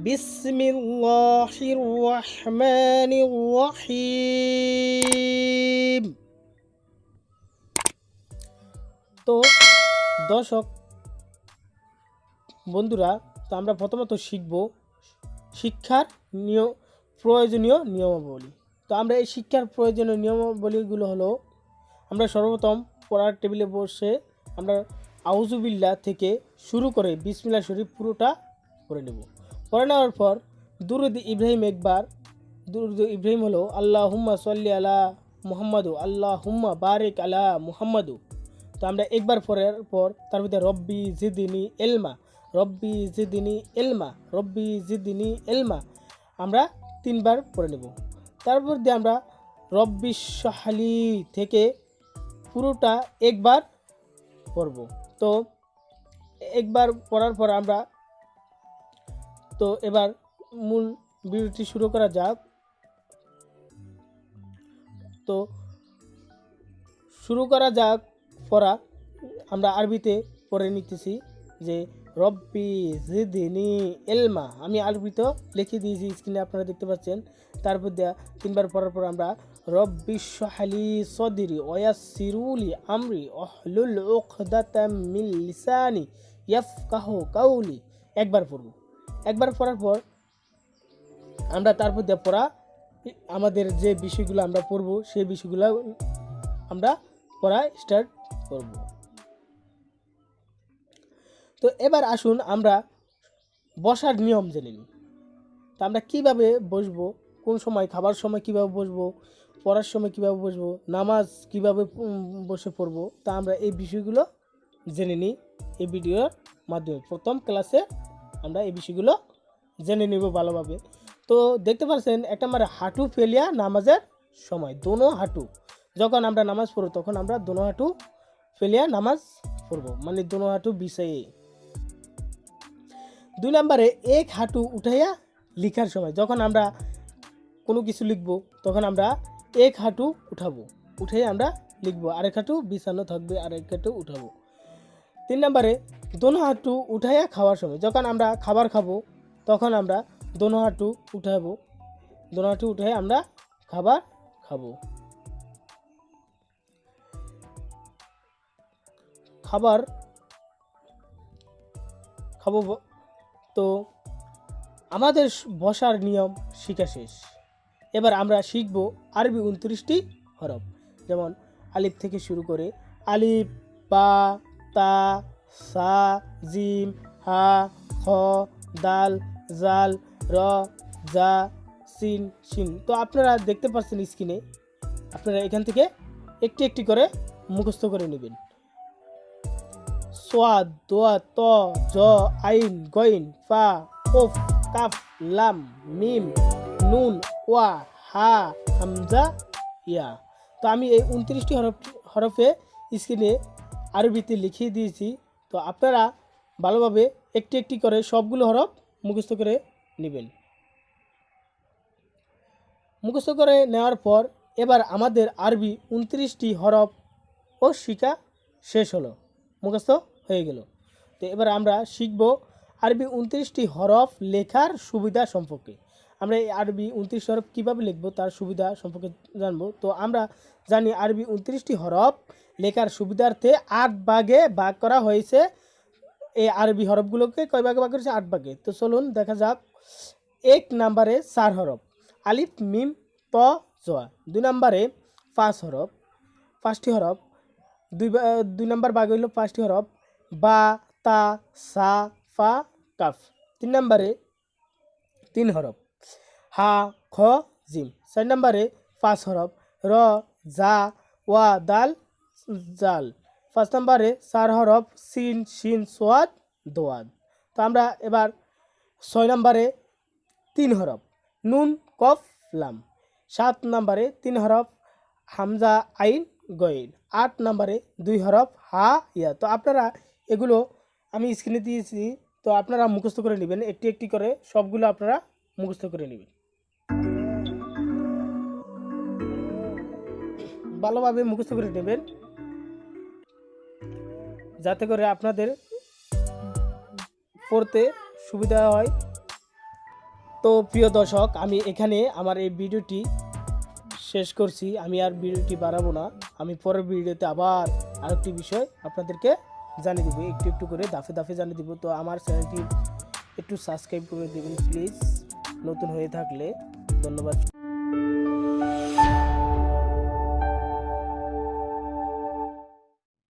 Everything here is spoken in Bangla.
بسم الله الرحمن الرحيم তো দর্শক বন্ধুরা তো আমরা প্রথমত শিখব শিক্ষার নিয়ম প্রয়োজনীয় নিয়মাবলী তো আমরা এই শিক্ষার প্রয়োজনীয় নিয়মাবলীগুলো হলো আমরা সর্বপ্রথম পড়ার টেবিলে বসে আমরা আউজুবিল্লা থেকে শুরু করে বিসমিল্লা শরীফ পুরোটা পড়ে নেব। পড়ে নেওয়ার পর দুরুদ ইব্রাহিম একবার, দুরুদ ইব্রাহিম হলো আল্লাহ হুম্মা সাল্লি আলা মুহাম্মাদু আল্লাহ হুম্মা বারেক আলা মুহাম্মাদু। তো আমরা একবার পড়ার পর তার মধ্যে রব্বি জিদিনী এলমা রব্বি জিদিনী এলমা রব্বি জিদিনী এলমা আমরা তিনবার পড়ে নেব। তারপর দিয়ে আমরা রব্বি শাহালি থেকে পুরোটা একবার পড়ব। তো একবার পড়ার পর আমরা তো এবার মূল ভিডিওটি শুরু করা যাক। তো শুরু করা যাক পড়া। আমরা আরবিতে পড়ে নিতেছি যে, রব্বি জিদিনি এলমা আমি আরবিতে লিখে দিয়েছি, স্ক্রিনে আপনারা দেখতে পাচ্ছেন। তারপর দেয়া তিনবার পড়ার পর আমরা, রব্বি শাহালি সদিরি ওয়াসিরুলি আমরি অহলুল উকদাতাম মিন লিসানি ইয়াফকাহু কাউলি। একবার পড়ব। একবার পড়ার পর আমরা তারপর দিয়ে পড়া আমাদের যে বিষয়গুলো আমরা পড়ব, সেই বিষয়গুলো আমরা পড়া স্টার্ট করব। তো এবার আসুন আমরা বসার নিয়ম জেনে নিই। তো আমরা কীভাবে বসবো, কোন সময় খাবার সময় কীভাবে বসবো, পড়ার সময় কীভাবে বসবো, নামাজ কীভাবে বসে পড়ব, তা আমরা এই বিষয়গুলো জেনে নিই এই ভিডিওর মাধ্যমে। প্রথম ক্লাসে আমরা এই বিষয়গুলো জেনে নিব ভালোভাবে। তো দেখতে পাচ্ছেন, একটা আমার হাঁটু ফেলিয়া নামাজের সময়, দোনো হাঁটু। যখন আমরা নামাজ পড়ব, তখন আমরা দোনো হাঁটু ফেলিয়া নামাজ পড়ব মানে দোনো হাঁটু বিছাইয়ে দুই নম্বরে, এক হাঁটু উঠাইয়া লিখার সময়, যখন আমরা কোনো কিছু লিখব, তখন আমরা এক হাঁটু উঠাবো উঠে আমরা লিখব, আরেক হাঁটু বিছানো থাকবে, আরেক হাঁটু উঠাবো। তিন নম্বরে দোনো হাঁটু উঠাইয়া খাওয়ার সময়, যখন আমরা খাবার খাব, তখন আমরা দোনো হাঁটু উঠাবো। দোনো হাঁটু উঠে আমরা খাবার খাব। খাবার খাব তো আমাদের বসার নিয়ম শিখা শেষ। এবার আমরা শিখব আরবি উনত্রিশটি হরফ। যেমন আলিফ থেকে শুরু করে আলিফ, বা তা, সা, জিম, হা, খ, দাল, জাল, র, জা, সিন, শিন। তো আপনারা দেখতে পাচ্ছেন স্ক্রিনে আপনারা এখান থেকে একটি একটি করে মুখস্থ করে নেবেন। সোয়াদ, দোয়া, ত, জ, আইন, গইন, ফা কফ কাফ, লাম, মিম, নুন, ওয়া, হা, হামজা, ইয়া। তো আমি এই উনত্রিশটি হরফ, হরফে স্ক্রিনে আরবিতে লিখিয়ে দিয়েছি, তো আপনারা ভালোভাবে একটি একটি করে সবগুলো হরফ মুখস্থ করে নেবেন। মুখস্থ করে নেওয়ার পর এবার আমাদের আরবি উনত্রিশটি হরফ ও শিখা শেষ হলো, মুখস্থ হয়ে গেল। তো এবার আমরা শিখব আরবি উনত্রিশটি হরফ লেখার সুবিধা সম্পর্কে। আমরা এই আরবি উনত্রিশ হরফ কীভাবে লিখব তার সুবিধা সম্পর্কে জানব। তো আমরা জানি আরবি উনত্রিশটি হরফ, লেখার সুবিধার্থে আট ভাগে ভাগ করা হয়েছে। এই আরবি হরফগুলোকে কয় ভাগে ভাগ করেছে? আট ভাগে। তো চলুন দেখা যাক। এক নাম্বারে চার হরফ, আলিফ, মিম, ত, জোয়া। দুই নাম্বারে পাঁচ হরফ, পাঁচটি হরফ। দুই দুই নাম্বার ভাগ হইল পাঁচটি হরফ, বা, তা, সা, ফা, কাফ। তিন নাম্বারে তিন হরফ। হা, খ, জিম। চার নম্বরে পাঁচ হরফ র জা ওয়া দাল, জাল। পাঁচ নম্বরে চার হরফ সিন শিন সোয়াদ দোয়াদ তো আমরা এবার ছয় নম্বরে তিন হরফ নুন, কফ, লাম। সাত নম্বরে তিন হরফ হামজা, আইন গইন আট নম্বরে দুই হরফ হা, ইয়া। তো আপনারা এগুলো আমি স্ক্রিনে দিয়েছি, তো আপনারা মুখস্থ করে নেবেন। একটি একটি করে সবগুলো আপনারা মুখস্থ করে নেবেন। ভালোভাবে মুখস্থ করে নেবেন। যাতে করে আপনাদের পড়তে সুবিধা হয়। তো প্রিয় দর্শক, আমি এখানে আমার এই ভিডিওটি শেষ করছি। আমি আর ভিডিওটি বাড়াবো না। আমি পরের ভিডিওতে আবার আরেকটি বিষয় আপনাদেরকে জানিয়ে দেবো। একটু একটু করে দাফে দাফে জানিয়ে দেবো। তো আমার চ্যানেলটি একটু সাবস্ক্রাইব করে দেবেন, প্লিজ। নতুন হয়ে থাকলে ধন্যবাদ।